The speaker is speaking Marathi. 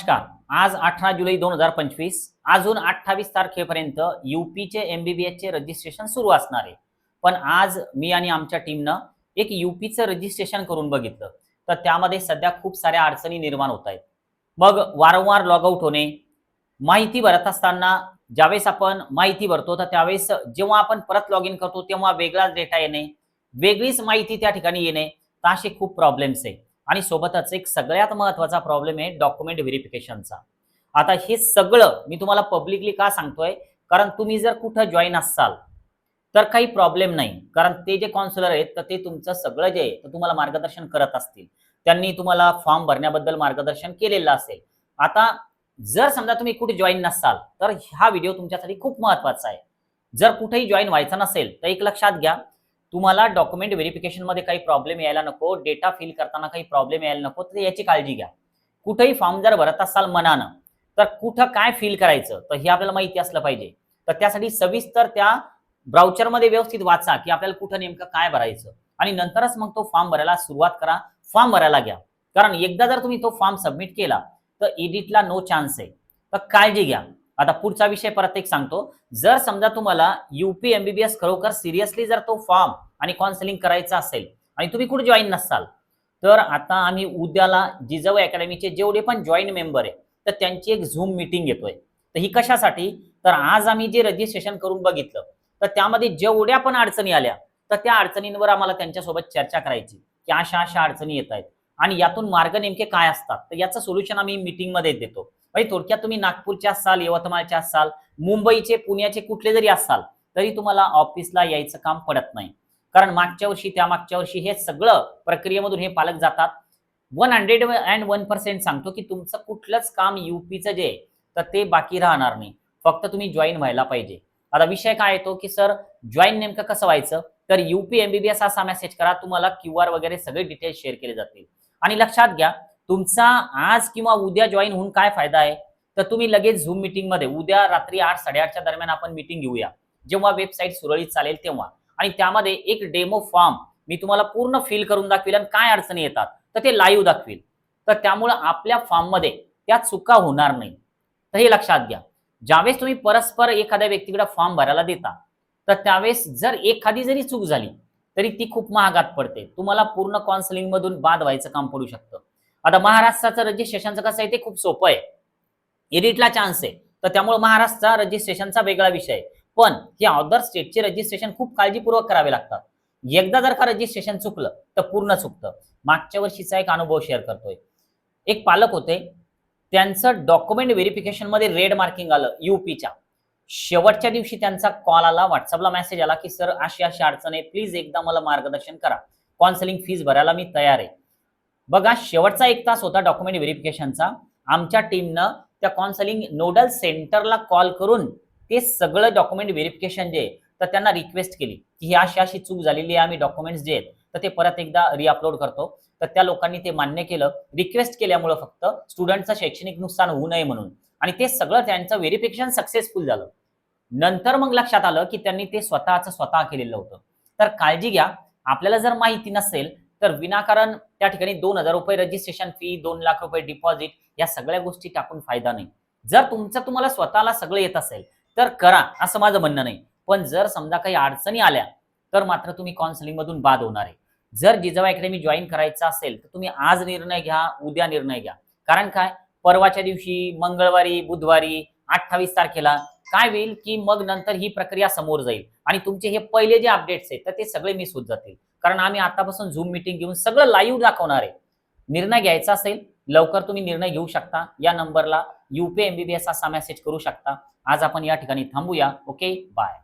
नमस्कार. आज अठरा जुलै दोन हजार पंचवीस अजून अठ्ठावीस तारखेपर्यंत युपीचे एमबीबीएस चे रजिस्ट्रेशन सुरू असणार आहे. पण आज मी आणि आमच्या टीमनं एक युपीचं रजिस्ट्रेशन करून बघितलं. तर त्यामध्ये सध्या खूप साऱ्या अडचणी निर्माण होत आहेत. मग वारंवार लॉग आउट होणे माहिती भरत असताना ज्यावेळेस आपण माहिती भरतो तर त्यावेळेस जेव्हा आपण परत लॉग इन करतो तेव्हा वेगळाच डेटा येणे वेगळीच माहिती त्या ठिकाणी येणे तर असे खूप प्रॉब्लेम्स आहे आणि सोबतच एक सगळ्यात महत्त्वाचा प्रॉब्लेम आहे डॉक्युमेंट व्हेरिफिकेशनचा आता हे सगळं मी तुम्हाला पब्लिकली का सांगतोय? कारण तुम्ही जर कुठं जॉईन असाल तर काही प्रॉब्लेम नाही. कारण ते जे कॉन्सुलर आहेत तर ते तुमचं सगळं जे आहे तर तुम्हाला मार्गदर्शन करत असतील. त्यांनी तुम्हाला फॉर्म भरण्याबद्दल मार्गदर्शन केलेलं असेल. आता जर समजा तुम्ही कुठे जॉईन नसाल तर हा व्हिडिओ तुमच्यासाठी खूप महत्त्वाचा आहे. जर कुठेही जॉईन व्हायचं नसेल तर एक लक्षात घ्या. तुम्हाला डॉक्युमेंट व्हेरिफिकेशनमध्ये काही प्रॉब्लेम यायला नको डेटा फिल करताना काही प्रॉब्लेम यायला नको तर याची काळजी घ्या. कुठेही फॉर्म जर भरत असाल मनानं तर कुठं काय फिल करायचं तर हे आपल्याला माहिती असलं पाहिजे. तर त्यासाठी सविस्तर त्या ब्राउचरमध्ये व्यवस्थित वाचा की आपल्याला कुठं नेमकं काय भरायचं. आणि नंतरच मग तो फॉर्म भरायला सुरुवात करा फॉर्म भरायला घ्या. कारण एकदा जर तुम्ही तो फॉर्म सबमिट केला तर एडिटला नो चान्स आहे. तर काळजी घ्या. आता पुढचा विषय परत एक सांगतो. जर समजा तुम्हाला युपी एमबीबीएस खरोखर सिरियसली जर तो फॉर्म आणि काउन्सिलिंग करायचा असेल आणि तुम्ही कुठे जॉईन नसाल तर आता आम्ही उद्याला जिजाऊ अकॅडमीचे जेवढे पण जॉईन मेंबर आहे तर त्यांची एक झूम मिटिंग घेतोय. तर ही कशासाठी? तर आज आम्ही जे रजिस्ट्रेशन करून बघितलं तर त्यामध्ये जेवढ्या पण अडचणी आल्या तर त्या अडचणींवर आम्हाला त्यांच्यासोबत चर्चा करायची की अशा अशा अडचणी येत आहेत आणि यातून मार्ग नेमके काय असतात? तर याचं सोल्युशन आम्ही मीटिंगमध्ये देतो. म्हणजे थोडक्यात तुम्ही नागपूरचे असाल यवतमाळचे असाल मुंबईचे पुण्याचे कुठले जरी असाल तरी तुम्हाला ऑफिसला यायचं काम पडत नाही. कारण मागच्या वर्षी त्या मागच्या वर्षी हे सगळं प्रक्रियेमधून हे पालक जातात. One hundred and one percent सांगतो की तुमचं कुठलंच काम युपीचं जे आहे, तर ते बाकी राहणार नाही. फक्त तुम्ही जॉईन व्हायला पाहिजे. आता विषय काय येतो की सर जॉईन नेमकं कसं व्हायचं? तर युपी एमबीबीएस असा मेसेज करा. तुम्हाला क्यू आर वगैरे सगळे डिटेल्स शेअर केले जातील. आणि लक्षात घ्या तुमचा आज किंवा उद्या जॉईन होऊन काय फायदा आहे? तर तुम्ही लगेच झूम मीटिंगमध्ये उद्या रात्री आठ साडेआठच्या दरम्यान आपण मीटिंग घेऊया. जेव्हा वेबसाईट सुरळीत चालेल तेव्हा. आणि त्यामध्ये एक डेमो फॉर्म मी तुम्हाला पूर्ण फिल करून दाखवेल आणि काय अडचणी येतात तर ते लाईव्ह दाखवेल. तर त्यामुळं आपल्या फॉर्ममध्ये त्या चुका होणार नाही. तर हे लक्षात घ्या. ज्यावेळेस तुम्ही परस्पर एखाद्या व्यक्तीकडे फॉर्म भरायला देता तर त्यावेळेस जर एखादी जरी चूक झाली तरी ती खूप महागात पडते. तुम्हाला पूर्ण काउन्सिलिंगमधून बाद व्हायचं काम पडू शकतं. आता महाराष्ट्राचं रजिस्ट्रेशनचं कसं आहे ते खूप सोपं आहे. एडिटला चान्स आहे. तर त्यामुळे महाराष्ट्राचा रजिस्ट्रेशनचा वेगळा विषय आहे. पण हे अदर स्टेटचे रजिस्ट्रेशन खूप काळजीपूर्वक करावे लागतात. एकदा जर का रजिस्ट्रेशन चुकलं तर पूर्ण चुकतं. मागच्या वर्षीचा एक अनुभव शेअर करतोय. एक पालक होते. त्यांचं डॉक्युमेंट व्हेरिफिकेशनमध्ये रेड मार्किंग आलं युपीच्या शेवटच्या दिवशी त्यांचा कॉल आला व्हॉट्सअपला मेसेज आला की सर अशी अशी अडचण आहे. प्लीज एकदा मला मार्गदर्शन करा. काउन्सिलिंग फीज भरायला मी तयार आहे. बघा शेवटचा एक तास होता डॉक्युमेंट व्हेरिफिकेशनचा आमच्या टीमनं त्या कॉन्सलिंग नोडल सेंटरला कॉल करून ते सगळं डॉक्युमेंट व्हेरिफिकेशन जे तर त्यांना रिक्वेस्ट केली की ही अशी अशी चूक झालेली आहे आम्ही डॉक्युमेंट्स जे आहेत तर ते परत एकदा रिअपलोड करतो. तर त्या लोकांनी ते मान्य केलं. रिक्वेस्ट केल्यामुळं फक्त स्टुडंटचं शैक्षणिक नुकसान होऊ नये म्हणून. आणि ते सगळं त्यांचं व्हेरिफिकेशन सक्सेसफुल झालं. नंतर मग लक्षात आलं की त्यांनी ते स्वतःचं स्वतः केलेलं होतं. तर काळजी घ्या. आपल्याला जर माहिती नसेल तर विनाकारण त्या ठिकाणी दोन हजार रुपये रजिस्ट्रेशन फी दोन लाख रुपये डिपॉझिट या सगळ्या गोष्टी टाकून फायदा नाही. जर तुमचं तुम्हाला स्वतःला सगळं येत असेल तर करा असं माझं म्हणणं नाही. पण जर समजा काही अडचणी आल्या तर मात्र तुम्ही काउन्सिलिंग मधून बाद होणार आहे. जर जिजाबा अकॅडमी जॉईन करायचं असेल तर तुम्ही आज निर्णय घ्या उद्या निर्णय घ्या. कारण काय? परवाच्या दिवशी मंगळवारी बुधवारी अठ्ठावीस तारखेला काय होईल की मग नंतर ही प्रक्रिया समोर जाईल आणि तुमचे हे पहिले जे अपडेट्स आहेत तर ते सगळे मिस होत जातील. कारण आम्ही आतापासून झूम मिटिंग घेऊन सगळं लाईव्ह दाखवणार आहे. निर्णय घ्यायचा असेल लवकर तुम्ही निर्णय घेऊ शकता. या नंबरला यूपी एमबीबीएस असा मेसेज करू शकता. आज आपण या ठिकाणी थांबूया. Okay bye